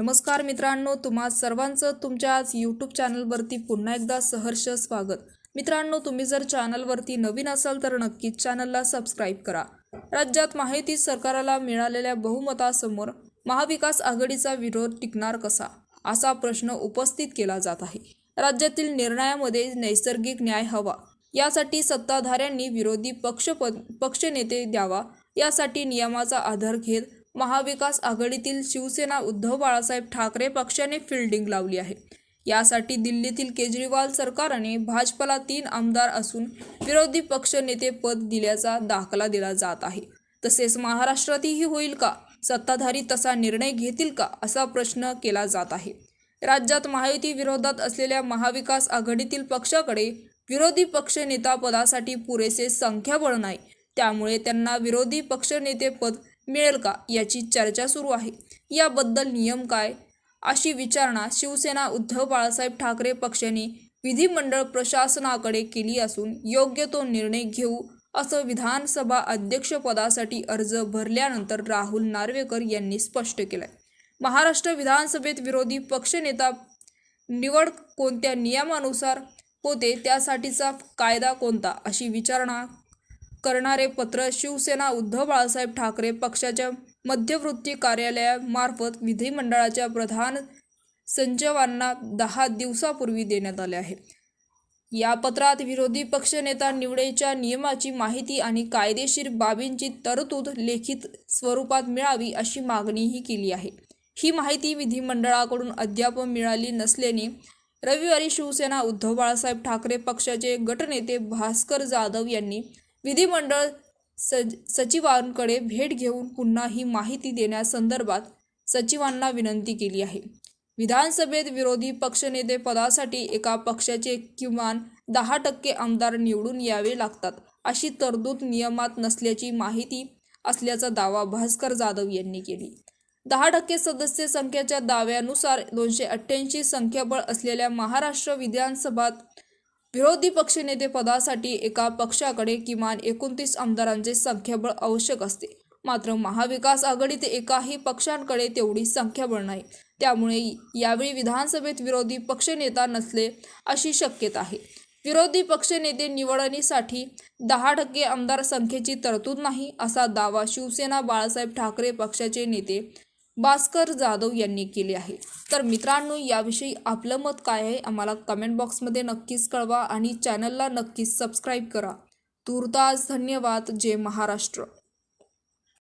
नमस्कार मित्रांनो तुम्हा सर्वांचं तुमच्या आज यूट्यूब चॅनलवरती पुन्हा एकदा सहर्ष स्वागत. मित्रांनो तुम्ही जर चॅनलवरती नवीन असाल तर नक्कीच चॅनलला सबस्क्राईब करा. राज्यात माहिती सरकारला मिळालेल्या बहुमतासमोर महाविकास आघाडीचा विरोध टिकणार कसा असा प्रश्न उपस्थित केला जात आहे. राज्यातील निर्णयामध्ये नैसर्गिक न्याय हवा यासाठी सत्ताधाऱ्यांनी विरोधी पक्ष पक्षनेते द्यावा यासाठी नियमाचा आधार घेत महाविकास आघाडीतील शिवसेना उद्धव बाळासाहेब ठाकरे पक्षाने फिल्डिंग लावली आहे. यासाठी दिल्लीतील केजरीवाल सरकारने भाजपला तीन आमदार असून विरोधी पक्षनेते पद दिल्याचा दाखला दिला जात आहे. तसेच महाराष्ट्रातही होईल का? सत्ताधारी तसा निर्णय घेतील का? असा प्रश्न केला जात आहे. राज्यात महायुती विरोधात असलेल्या महाविकास आघाडीतील पक्षाकडे विरोधी पक्षनेता पदासाठी पुरेसे संख्याबळ नाही. त्यामुळे त्यांना विरोधी पक्षनेतेपद मिळेल का? याची चर्चा सुरू आहे. याबद्दल नियम काय? अशी विचारणा शिवसेना उद्धव बाळासाहेब ठाकरे पक्षाने विधिमंडळ प्रशासनाकडे केली असून योग्य तो निर्णय घेऊ असं विधानसभा अध्यक्षपदासाठी अर्ज भरल्यानंतर राहुल नार्वेकर यांनी स्पष्ट केलंय. महाराष्ट्र विधानसभेत विरोधी पक्षनेता निवड कोणत्या नियमानुसार होते? त्यासाठीचा कायदा कोणता? अशी विचारणा करणारे पत्र शिवसेना उद्धव बाळासाहेब ठाकरे पक्षाच्या मध्यवृत्ती कार्यालयामार्फत विधिमंडळाच्या प्रधान संचवांना दहा दिवसापूर्वी देण्यात आले आहे. या पत्रात विरोधी पक्षनेता निवडेच्या नियमाची माहिती आणि कायदेशीर बाबींची तरतूद लेखित स्वरूपात मिळावी अशी मागणीही केली आहे. ही माहिती विधिमंडळाकडून अद्याप मिळाली नसल्याने रविवारी शिवसेना उद्धव बाळासाहेब ठाकरे पक्षाचे गटनेते भास्कर जाधव यांनी विधिमंडळ सज सचिवांकडे भेट घेऊन पुन्हा ही माहिती देण्यासंदर्भात सचिवांना विनंती केली आहे. विधानसभेत विरोधी पक्षनेते पदासाठी एका पक्षाचे किमान दहा टक्के आमदार निवडून यावे लागतात अशी तरतूद नियमात नसल्याची माहिती असल्याचा दावा भास्कर जाधव यांनी केली. दहा टक्के सदस्य संख्येच्या दाव्यानुसार दोनशे अठ्ठ्याऐंशी संख्याबळ असलेल्या महाराष्ट्र विधानसभात विरोधी पक्षनेते पदासाठी एका पक्षाकडे किमान एकोणतीस आमदारांचे संख्याबळ आवश्यक असते. मात्र महाविकास आघाडीत एकाही पक्षांकडे तेवढी संख्याबळ नाही. त्यामुळे यावेळी विधानसभेत विरोधी पक्षनेता नसले अशी शक्यता आहे. विरोधी पक्षनेते निवडणीसाठी दहा टक्के आमदार संख्येची तरतूद नाही असा दावा शिवसेना बाळासाहेब ठाकरे पक्षाचे नेते भास्कर जाधव यांनी केले आहे. तर मित्रांनो याविषयी आपलं मत काय आहे आम्हाला कमेंट बॉक्समध्ये नक्कीच कळवा आणि चॅनलला नक्कीच सबस्क्राईब करा. तुर्तास धन्यवाद. जय महाराष्ट्र.